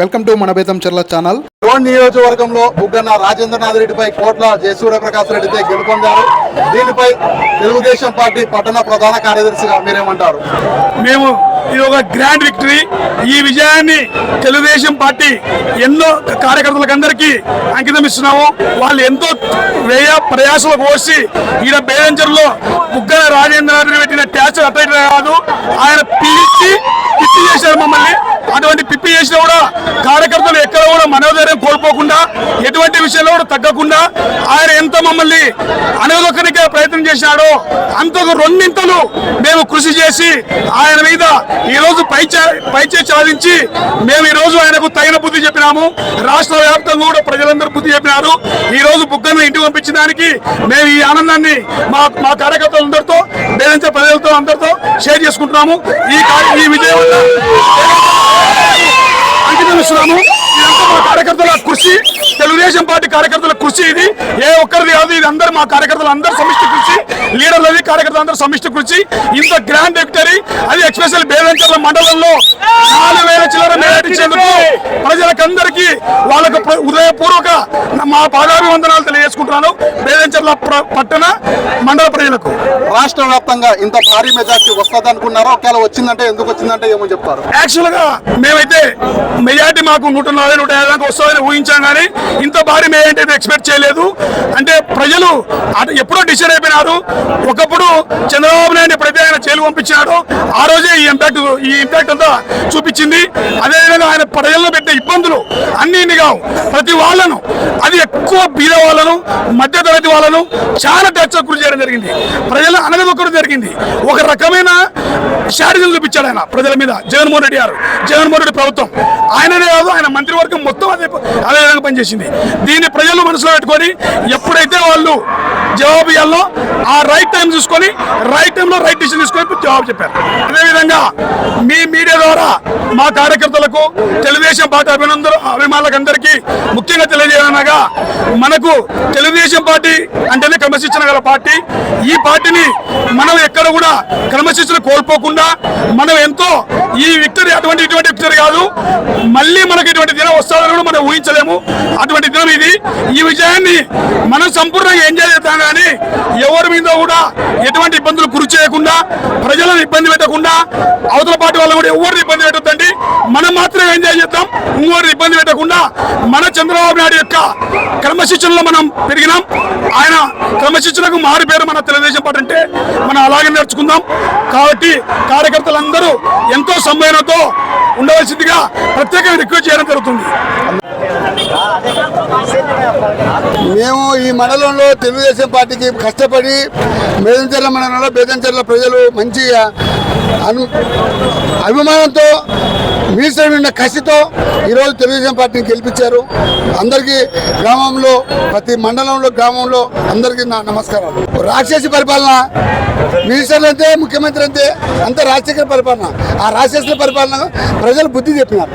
Welcome to మన బేతం చర్ల channel. Road నియోజకవర్గంలో బుగ్గన్న రాజేంద్రనాథ్ రెడ్డిపై కోట్ల జయసూర్య ప్రకాశ్ రెడ్డిపై గెలుపొందారు. దీనిపై తెలుగుదేశం పార్టీ పట్టణ ప్రధాన కార్యదర్శిగా మీరేమంటారు? మేము ఇది ఒక గ్రాండ్ విక్టరీ. ఈ విజయాన్ని తెలుగుదేశం పార్టీ ఎన్నో కార్యకర్తలకు అందరికీ అంకితం ఇస్తున్నాము. వాళ్ళు ఎంతో వ్యయ ప్రయాసాలు కోసి ఈయన బేదంచర్లో బుగ్గన రాజేంద్రనాథ్ పెట్టిన ట్యాచ్ అట్ట కాదు ఆయన పిలిచి పిప్పి చేశారు మమ్మల్ని. అటువంటి పిప్పి చేసినా కూడా కార్యకర్తలు ఎక్కడ కూడా మనోధైర్యం కోల్పోకుండా ఎటువంటి విషయంలో కూడా తగ్గకుండా ఆయన ఎంత మమ్మల్ని అనగదొక్కనికే ప్రయత్నం చేశాడో అంతకు రెండింతలు మేము కృషి చేసి ఆయన మీద ఈ రోజు పైచే పైచే సాధించి మేము ఈ రోజు ఆయనకు తగిన బుద్ధి చెప్పినాము. రాష్ట్ర వ్యాప్తంగా కూడా ప్రజలందరూ బుద్ధి చెప్పినారు. ఈ రోజు బుగ్గను ఇంటికి పంపించిన దానికి మేము ఈ ఆనందాన్ని మా మా కార్యకర్తలందరితో బేదంచ ప్రజలతో అందరితో షేర్ చేసుకుంటున్నాము. ఈ ఈ విజయం అంకితం ఇస్తున్నాము. ఇదంతా మా కార్యకర్తల కృషి తెలుగుదేశం పార్టీ కార్యకర్తల కృషి ఇది. ఏ ఒక్కరిది కాదు ఇది అందరు మా కార్యకర్తలు అందరు సమిష్టి కృషి. లీడర్లది కార్యకర్తలు అందరు సమిష్టి కృషి. ఇంత గ్రాండ్ విక్టరీ అది ఎక్స్పెషల్ బేదంచర్ల మండలంలో నాలుగు వేల చిల్లర మేరేట్ ప్రజలకందరికీ వాళ్ళకు ప్ర- హృదయపూర్వక మా పాదాభివందనాలు తెలియజేసుకుంటున్నాను. బేదంచర్ల పట్టణ మండల ప్రజలకు. రాష్ట్ర వ్యాప్తంగా ఇంత భారీ మెజార్టీ వస్తుంది అనుకున్నారా ఒకవేళ వచ్చిందంటే ఎందుకు వచ్చిందంటే ఏమో చెప్తారు. యాక్చువల్గా మేమైతే మెజార్టీ మాకు నూట నలభై నూట యాభై దాకా వస్తుందని ఊహించాం కానీ ఇంత భారీ మెజార్టీ అయితే ఎక్స్పెక్ట్ చేయలేదు. అంటే ప్రజలు అటు ఎప్పుడో డిసైడ్ అయిపోయినారు. ఒకప్పుడు చంద్రబాబు నాయుడు జైలు పంపించినాడో. ఆ రోజే ఈ ఇంపాక్ట్ ఈ ఇంపాక్ట్ అంతా చూపించింది. అదేవిధంగా ఆయన ప్రజలను పెట్టే ఇబ్బందులు అన్ని ఇన్ని కావు. ప్రతి వాళ్ళను అది ఎక్కువ బీద వాళ్ళను మధ్య తరగతి వాళ్ళను చాలా టచ్ గురి చేయడం జరిగింది. ప్రజలు అనగదొక్కడం జరిగింది. ఒక రకమైన షారిజం చూపించాడు ఆయన ప్రజల మీద జగన్మోహన్ రెడ్డి గారు. జగన్మోహన్ రెడ్డి ప్రభుత్వం. ఆయననే కాదు ఆయన మంత్రివర్గం మొత్తం అదే అదే విధంగా పనిచేసింది. దీన్ని ప్రజలు మనసులో పెట్టుకొని ఎప్పుడైతే వాళ్ళు జవాబు ఇవ్వాలో ఆ రైట్ టైం చూసుకొని రైట్ టైంలో రైట్ డిసిషన్ తీసుకొని జవాబు చెప్పారు. అదేవిధంగా మీ మీడియా ద్వారా మా కార్యకర్తలకు తెలుగుదేశం పార్టీ అభినందన అభిమానులకు అందరికీ ముఖ్యంగా తెలియజేయనగా మనకు తెలుగుదేశం పార్టీ అంటేనే క్రమశిక్షణ గల పార్టీ. ఈ పార్టీని మనం ఎక్కడ కూడా క్రమశిక్షణ కోల్పోకుండా మనం ఎంతో ఈ విక్టరీ అటువంటి ఇటువంటి విక్టరీ కాదు. మళ్ళీ మనకు ఇటువంటి దినం వస్తుందని కూడా మనం ఊహించలేము. అటువంటి దినం ఇది. ఈ విజయాన్ని మనం సంపూర్ణంగా ఎంజాయ్ చేస్తాం కానీ ఎవరి మీద కూడా ఎటువంటి ఇబ్బందులు గురి చేయకుండా ప్రజలను ఇబ్బంది పెట్టకుండా అవతల పార్టీ వాళ్ళు కూడా ఎవరిని ఇబ్బంది పెట్టద్దండి. మనం మాత్రమే ఎంజాయ్ చేద్దాం. ఇంకోరిని ఇబ్బంది పెట్టకుండా మన చంద్రబాబు నాయుడు యొక్క క్రమశిక్షణలో మనం పెరిగినాం. ఆయన క్రమశిక్షణకు మారు పేరు మన తెలుగుదేశం పార్టీ మనం అలాగే నేర్చుకుందాం. కాబట్టి కార్యకర్తలందరూ ఎంతో సంవేదనతో ఉండవలసిందిగా ప్రత్యేకంగా రిక్వెస్ట్ చేయడం జరుగుతుంది. మేము ఈ మండలంలో తెలుగుదేశం పార్టీకి కష్టపడి బేదంచెర్ల మండలంలో బేదంచెర్ల ప్రజలు మంచి అను అభిమానంతో మీసరి కసితో ఈరోజు తెలుగుదేశం పార్టీని గెలిపించారు. అందరికీ గ్రామంలో ప్రతి మండలంలో గ్రామంలో అందరికీ నా నమస్కారాలు. రాక్షసి పరిపాలన మినిస్టర్లు అంతే ముఖ్యమంత్రి అంతే అంత రాజశేఖర పరిపాలన. ఆ రాక్షసుల పరిపాలన ప్రజలు బుద్ధి చెప్పినారు.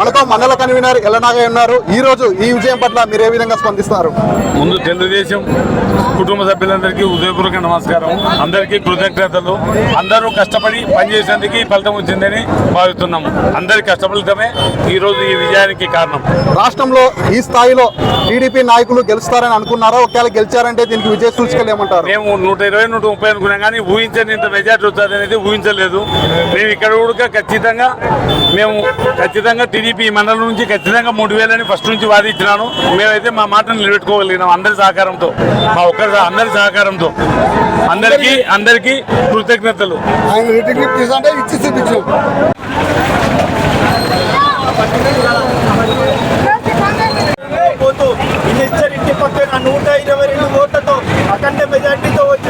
మనతో మండల కన్వీనర్ ఎల్లనాగా ఉన్నారు. ఈ రోజు ఈ విజయం పట్ల మీరు ఏ విధంగా స్పందిస్తారు? ముందు తెలుగుదేశం కుటుంబ సభ్యులందరికీ ఉదయపూర్వక నమస్కారం. అందరికీ కృతజ్ఞతలు. అందరూ కష్టపడి పనిచేసేందుకు ఫలితం వచ్చిందని భావిస్తున్నాము. అందరి కష్టఫలితమే ఈ రోజు ఈ విజయానికి కారణం. రాష్ట్రంలో ఈ స్థాయిలో టీడీపీ నాయకులు గెలుస్తారని అనుకున్నారా? ఒకవేళ గెలిచారంటే దీనికి విజయ సూచికలు ఏమంటారు? మేము నూట ఇరవై నూట ముప్పై అనుకున్నాం కానీ ఊహించని ఇంత మెజార్టీ వస్తుంది అనేది ఊహించలేదు. మేము ఇక్కడ కూడా ఖచ్చితంగా మేము ఖచ్చితంగా టీడీపీ మండలం నుంచి ఖచ్చితంగా మూడు వేలని ఫస్ట్ నుంచి వాదించినాను. మేమైతే మా మాటను నిలబెట్టుకోగలిగినాం అందరి సహకారంతో. మా ఒక్కరి అందరి సహకారంతో. అందరికీ అందరికీ కృతజ్ఞతలు. నూట ఇరవై రెండు ఓట్లతో అఖండ మెజార్టీతో టీడీపీ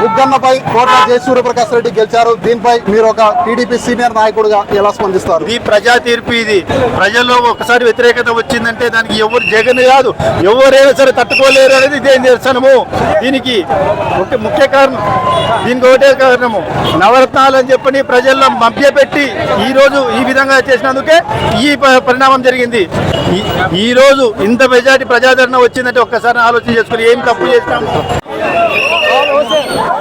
బుగ్గన్నపై కోట జయసూర్య ప్రకాశ్ రెడ్డి గెలిచారు. దీనిపై మీరు ఒక టీడీపీ సీనియర్ నాయకుడుగా ఎలా స్పందిస్తారు? ఇది ప్రజా తీర్పు ఇది. ప్రజల్లో ఒకసారి వ్యతిరేకత వచ్చిందంటే దానికి ఎవరు జగన్ కాదు ఎవరైనా సరే తట్టుకోలేరు అనేది ఇదే నిరసనము. దీనికి ముఖ్య ముఖ్య కారణం దీనికి ఒకటే కారణము. నవరత్నాలు అని చెప్పని ప్రజల్లో మభ్యపెట్టి ఈ రోజు ఈ విధంగా చేసినందుకే ఈ ప- పరిణామం జరిగింది. ఈ- ఈ రోజు ఇంత మెజార్టీ ప్రజాదరణ వచ్చిందంటే ఒక్కసారి ఆలోచన చేసుకుని ఏం తప్పు చేస్తాము Vamos!